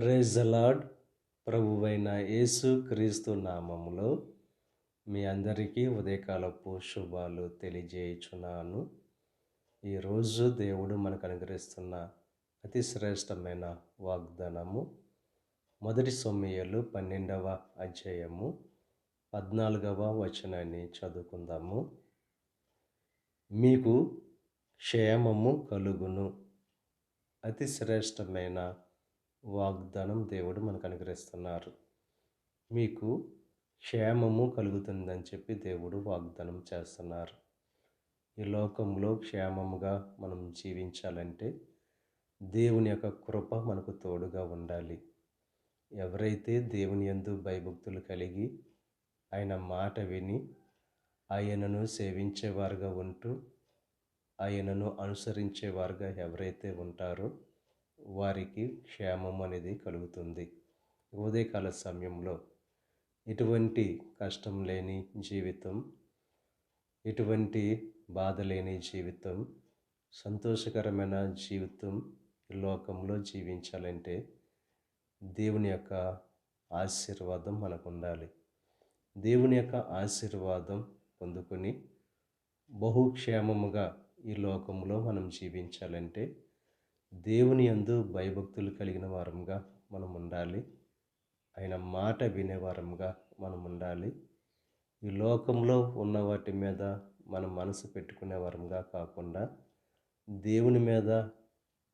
Praise అలాడ్ ప్రభువైన యేసు క్రీస్తు నామములో మీ అందరికీ ఉదయకాలపు శుభాలు తెలియజేయుచున్నాను. ఈరోజు దేవుడు మనకు అనుగ్రహిస్తున్న అతి శ్రేష్టమైన వాగ్దానము మొదటి సొమ్మయ్యలు పన్నెండవ అధ్యాయము పద్నాలుగవ వచనాన్ని చదువుకుందాము. మీకు క్షేమము కలుగును. అతి శ్రేష్టమైన వాగ్దానం దేవుడు మనకు అనుగ్రహిస్తున్నారు. మీకు క్షేమము కలుగుతుందని చెప్పి దేవుడు వాగ్దానం చేస్తున్నారు. ఈ లోకంలో క్షేమముగా మనం జీవించాలంటే దేవుని యొక్క కృప మనకు తోడుగా ఉండాలి. ఎవరైతే దేవుని యందు భయభక్తులు కలిగి ఆయన మాట విని ఆయనను సేవించేవారుగా ఉంటూ ఆయనను అనుసరించేవారుగా ఎవరైతే ఉంటారో వారికి క్షేమం అనేది కలుగుతుంది. ఉదయకాల సమయంలో ఎటువంటి కష్టం లేని జీవితం ఎటువంటి బాధ లేని జీవితం సంతోషకరమైన జీవితం ఈ లోకంలో జీవించాలంటే దేవుని యొక్క ఆశీర్వాదం మనకు ఉండాలి దేవుని యొక్క ఆశీర్వాదం పొందుకొని బహుక్షేమముగా ఈ లోకంలో మనం జీవించాలంటే దేవుని యందు భయభక్తులు కలిగిన వారంగా మనం ఉండాలి. ఆయన మాట వినేవారంగా మనం ఉండాలి. ఈ లోకంలో ఉన్న వాటి మీద మనం మనసు పెట్టుకునే వారంగా కాకుండా దేవుని మీద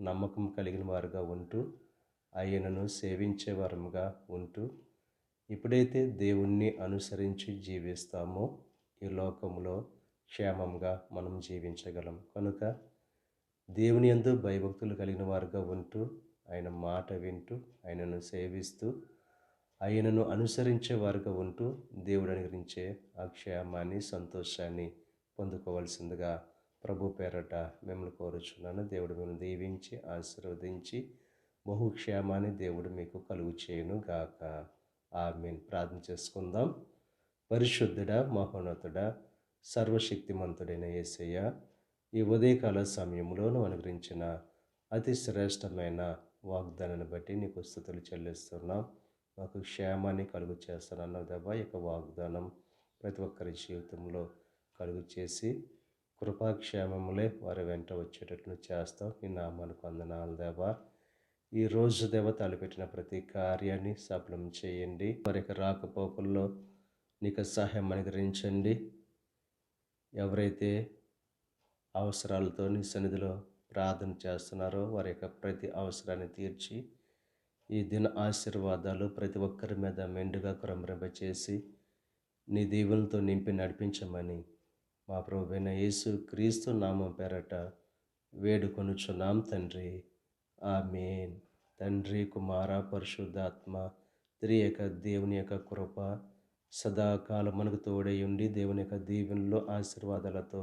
నమ్మకం కలిగిన వారుగా ఉంటూ ఆయనను సేవించే వారంగా ఉంటూ ఎప్పుడైతే దేవుణ్ణి అనుసరించి జీవిస్తామో ఈ లోకంలో క్షేమంగా మనం జీవించగలం. కనుక దేవుని ఎందు భయభక్తులు కలిగిన వారుగా ఉంటూ ఆయన మాట వింటూ ఆయనను సేవిస్తూ ఆయనను అనుసరించే వారుగా ఉంటూ దేవుడు అనుగ్రహించే ఆ క్షేమాన్ని సంతోషాన్ని పొందుకోవాల్సిందిగా ప్రభు పేరట మిమ్మల్ని కోరుచున్నాను. దేవుడు మిమ్మల్ని దీవించి ఆశీర్వదించి బహుక్షేమాన్ని దేవుడు మీకు కలుగు చేయను గాక ఆమెన్. ప్రార్థన చేసుకుందాం. పరిశుద్ధుడ మహోన్నతుడ సర్వశక్తిమంతుడైన యేసయ్య ఈ ఉదయకాల సమయంలోను అనుగ్రహించిన అతి శ్రేష్టమైన వాగ్దానాన్ని బట్టి నీకు స్థుతులు చెల్లిస్తున్నాం. మాకు క్షేమాన్ని కలుగు చేస్తానన్న దెబ్బ యొక్క వాగ్దానం ప్రతి ఒక్కరి జీవితంలో కలుగు చేసి కృపాక్షేమములే వారి వెంట వచ్చేటట్లు చేస్తాం. ఈ నామానికి వందనాలు దేవా ఈ రోజు దేవ తలపెట్టిన ప్రతి కార్యాన్ని సఫలం చేయండి. వారి యొక్క రాకపోకల్లో నీకు సహాయం అనుగ్రహించండి. ఎవరైతే అవసరాలతో నీ సన్నిధిలో ప్రార్థన చేస్తున్నారో వారి యొక్క ప్రతి అవసరాన్ని తీర్చి ఈ దిన ఆశీర్వాదాలు ప్రతి ఒక్కరి మీద మెండుగా కురంభరింప చేసి నీ దీవులతో నింపి నడిపించమని మా ప్రభువైన యేసు క్రీస్తు నామం పేరట వేడుకొనుచున్నాం తండ్రి. ఆమెన్. తండ్రి కుమార పరిశుద్ధాత్మ త్రి యొక్క దేవుని యొక్క కృప సదాకాలం మనకు తోడై ఉండి దేవుని యొక్క దీవెనలో ఆశీర్వాదాలతో